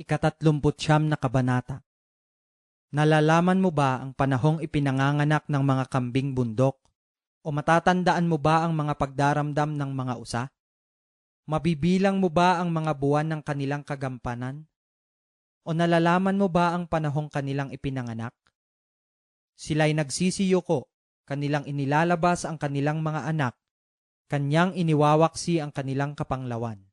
Ikatatlumput siyam na kabanata. Nalalaman mo ba ang panahong ipinanganganak ng mga kambing bundok? O matatandaan mo ba ang mga pagdaramdam ng mga usa? Mabibilang mo ba ang mga buwan ng kanilang kagampanan? O nalalaman mo ba ang panahong kanilang ipinanganak? Sila'y nagsisiyuko, kanilang inilalabas ang kanilang mga anak, kanyang iniwawaksi ang kanilang kapanglawan.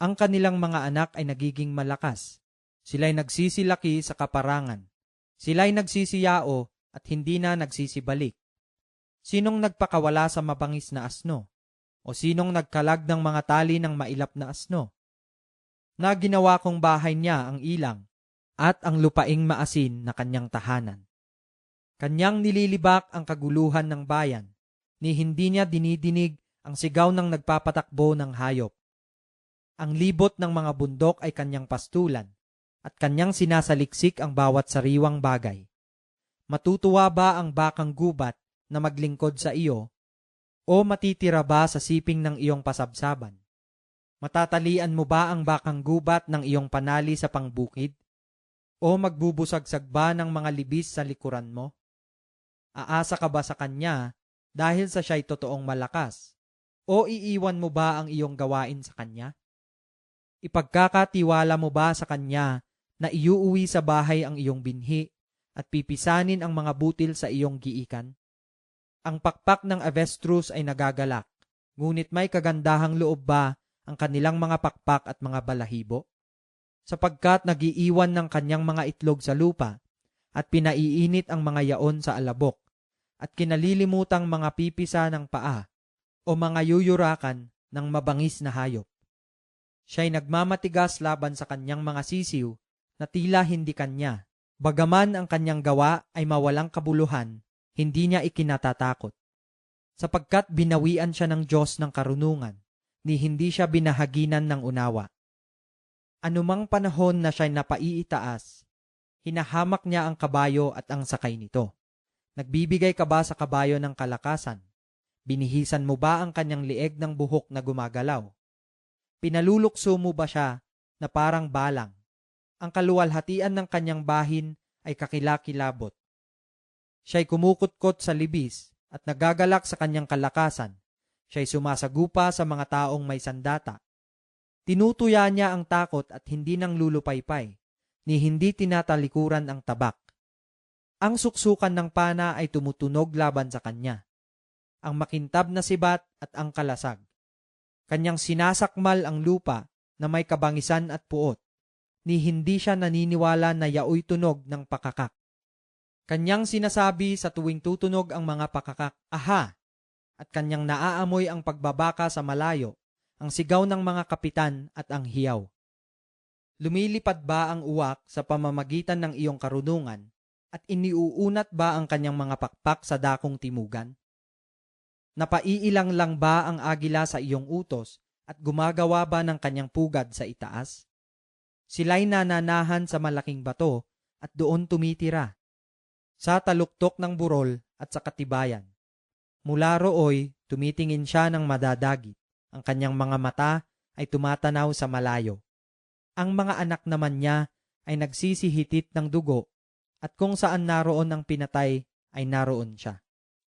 Ang kanilang mga anak ay nagiging malakas. Sila'y nagsisilaki sa kaparangan. Sila'y nagsisiyao at hindi na nagsisibalik. Sinong nagpakawala sa mabangis na asno? O sinong nagkalag ng mga tali ng mailap na asno? Na ginawa kong bahay niya ang ilang at ang lupaing maasin na kanyang tahanan. Kanyang nililibak ang kaguluhan ng bayan, ni hindi niya dinidinig ang sigaw ng nagpapatakbo ng hayop. Ang libot ng mga bundok ay kanyang pastulan, at kanyang sinasaliksik ang bawat sariwang bagay. Matutuwa ba ang bakang gubat na maglingkod sa iyo, o matitira ba sa siping ng iyong pasabsaban? Matatalian mo ba ang bakang gubat ng iyong panali sa pangbukid? O magbubusagsag ba ng mga libis sa likuran mo? Aasa ka ba sa kanya dahil sa siya'y totoong malakas? O iiwan mo ba ang iyong gawain sa kanya? Ipagkakatiwala mo ba sa kanya na iuuwi sa bahay ang iyong binhi at pipisanin ang mga butil sa iyong giikan? Ang pakpak ng avestrus ay nagagalak, ngunit may kagandahang loob ba ang kanilang mga pakpak at mga balahibo? Sapagkat nagiiwan ng kanyang mga itlog sa lupa at pinaiinit ang mga yaon sa alabok at kinalilimutang mga pipisa ng paa o mga yuyurakan ng mabangis na hayop. Siya'y nagmamatigas laban sa kanyang mga sisiw na tila hindi kanya. Bagaman ang kanyang gawa ay mawalang kabuluhan, hindi niya ikinatatakot. Sapagkat binawian siya ng Diyos ng karunungan, ni hindi siya binahaginan ng unawa. Anumang panahon na siya'y napaiitaas, hinahamak niya ang kabayo at ang sakay nito. Nagbibigay ka ba sa kabayo ng kalakasan? Binihisan mo ba ang kanyang lieg ng buhok na gumagalaw? Pinalulukso mo ba siya na parang balang? Ang kaluwalhatian ng kanyang bahin ay kakilakilabot. Siya'y kumukutkot sa libis at nagagalak sa kanyang kalakasan. Siya'y sumasagupa sa mga taong may sandata. Tinutuya niya ang takot at hindi nang lulupaypay, ni hindi tinatalikuran ang tabak. Ang suksukan ng pana ay tumutunog laban sa kanya. Ang makintab na sibat at ang kalasag. Kanyang sinasakmal ang lupa na may kabangisan at puot, ni hindi siya naniniwala na yaoy tunog ng pakakak. Kanyang sinasabi sa tuwing tutunog ang mga pakakak, aha! At kanyang naaamoy ang pagbabaka sa malayo, ang sigaw ng mga kapitan at ang hiyaw. Lumilipad ba ang uwak sa pamamagitan ng iyong karunungan at iniuunat ba ang kanyang mga pakpak sa dakong timugan? Napaiilang lang ba ang agila sa iyong utos at gumagawa ba ng kanyang pugad sa itaas? Sila'y nananahan sa malaking bato at doon tumitira, sa taluktok ng burol at sa katibayan. Mula rooy, tumitingin siya ng madadagit. Ang kanyang mga mata ay tumatanaw sa malayo. Ang mga anak naman niya ay nagsisihitit ng dugo at kung saan naroon ang pinatay ay naroon siya.